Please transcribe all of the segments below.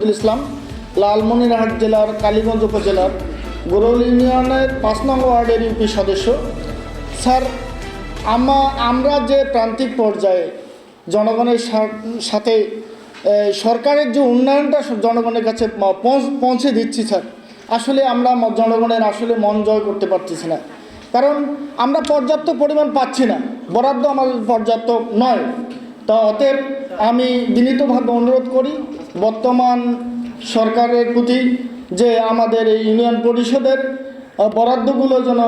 ইসলাম, লালমনিরহাট জেলার কালীগঞ্জ উপজেলার গোরল ইউনিয়নের পাঁচ নং ওয়ার্ডের ইউপি সদস্য। স্যার, আমা, আমরা যে প্রান্তিক পর্যায়ে জনগণের সাথে সরকারের যে উন্নয়নটা জনগণের কাছে পৌঁছে দিচ্ছি, স্যার, আসলে আমরা জনগণের আসলে মন জয় করতে পারতেছি না। কারণ আমরা পর্যাপ্ত পরিমাণ পাচ্ছি না, বরাদ্দ আমাদের পর্যাপ্ত নয়। তা অতএব আমি বিনীতভাবে অনুরোধ করি বর্তমান সরকারের প্রতি যে আমাদের এই ইউনিয়ন পরিষদের বরাদ্দগুলো যেন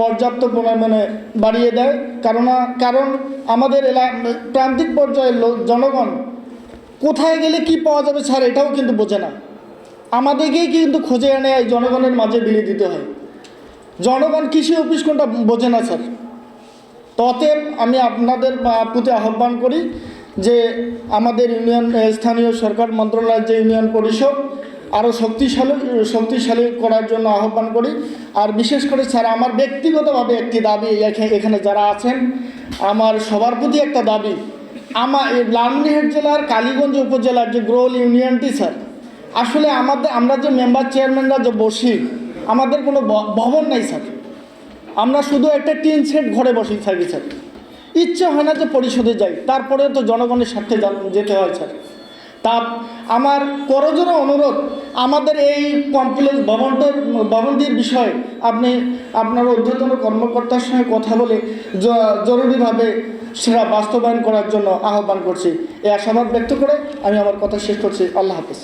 পর্যাপ্ত পরিমাণে বাড়িয়ে দেয়। কারণ কারণ আমাদের এলা, প্রান্তিক পর্যায়ের লোক জনগণ কোথায় গেলে কি পাওয়া যাবে স্যার এটাও কিন্তু বোঝে না। আমাদেরকেই কিন্তু খুঁজে এনে এই জনগণের মাঝে বিলিয়ে দিতে হয়। জনগণ কৃষি অফিস কোনটা বোঝে না, স্যার? তো অতএব আমি আপনাদের প্রতি আহ্বান করি যে আমাদের ইউনিয়ন স্থানীয় সরকার মন্ত্রণালয়ের যে ইউনিয়ন পরিষদ আরও শক্তিশালী শক্তিশালী করার জন্য আহ্বান করি। আর বিশেষ করে স্যার, আমার ব্যক্তিগতভাবে একটি দাবি এখানে যারা আছেন, আমার সবার প্রতি একটা দাবি। আমার এই লালমনিরহাট জেলার কালীগঞ্জ উপজেলার যে গ্রোল ইউনিয়নটি স্যার, আসলে আমাদের, আমরা যে মেম্বার চেয়ারম্যানরা যে বসি, আমাদের কোনো ভবন নাই স্যার। আমরা শুধু একটা টিন সেট ঘরে বসে থাকি স্যার। ইচ্ছে হয় না যে পরিষদে যাই তারপরে তো জনগণের স্বার্থে যেতে হয় স্যার। তা আমার করজোরে অনুরোধ, আমাদের এই কমপ্লেক্স ভবনটার ভবনটির বিষয়ে আপনি আপনার ঊর্ধ্বতন কর্মকর্তার সঙ্গে কথা বলে জরুরিভাবে সেটা বাস্তবায়ন করার জন্য আহ্বান করছি। এই আশাবাদ ব্যক্ত করে আমি আমার কথা শেষ করছি। আল্লাহ হাফিজ।